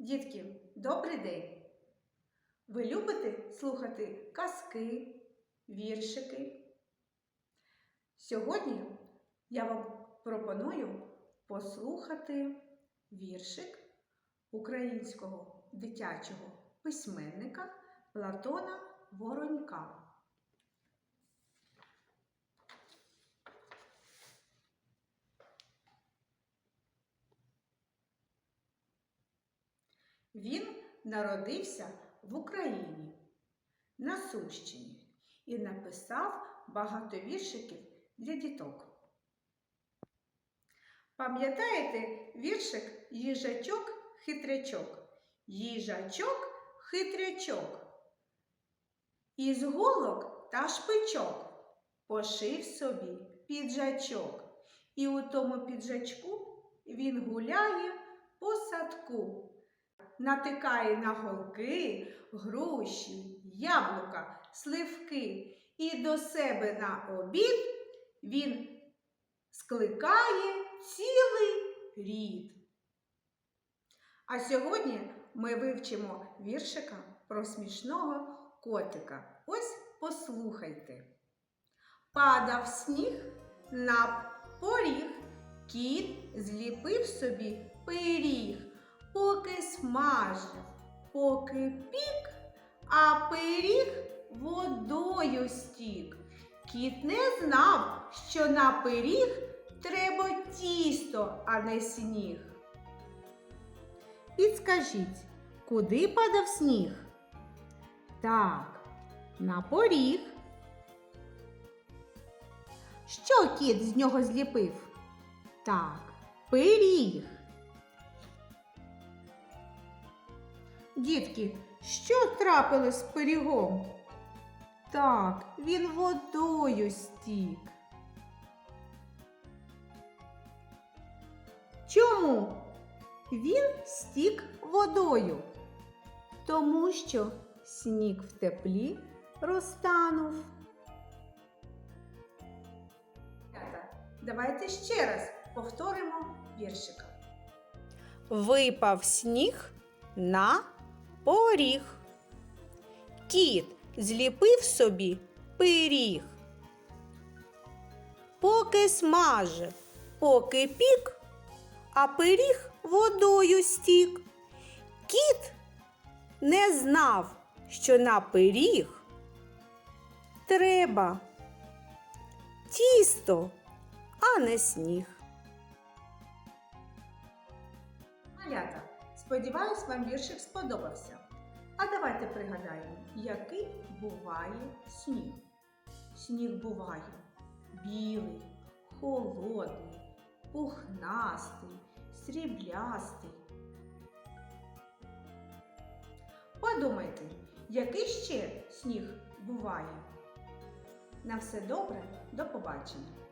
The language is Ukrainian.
Дітки, добрий день! Ви любите слухати казки, віршики? Сьогодні я вам пропоную послухати віршик українського дитячого письменника Платона Воронька. Він народився в Україні на Сумщині і написав багато віршиків для діток. Пам'ятаєте віршик їжачок-хитрячок? Їжачок хитрячок. Із голок та шпичок пошив собі піджачок. І у тому піджачку він гуляє по садку натикає на голки, груші, яблука, сливки, і до себе на обід він скликає цілий рід. А сьогодні ми вивчимо віршика про смішного котика. Ось послухайте. Падав сніг на поріг, кіт зліпив собі пиріг поки смажив, поки пік, а пиріг водою стік. Кіт не знав, що на пиріг треба тісто, а не сніг. Підскажіть, куди падав сніг? Так, на поріг. Що кіт з нього зліпив? Так, пиріг. Дітки, що трапилось з пирігом? Так, він водою стік. Чому? Він стік водою, тому що сніг в теплі розтанув. Давайте ще раз повторимо віршика. Випав сніг на поріг. Кіт зліпив собі пиріг. Поки смажив, поки пік, а пиріг водою стік. Кіт не знав, що на пиріг треба тісто, а не сніг. Малята, сподіваюсь, вам віршик сподобався. А давайте пригадаємо, який буває сніг. Сніг буває білий, холодний, пухнастий, сріблястий. Подумайте, який ще сніг буває. На все добре, до побачення!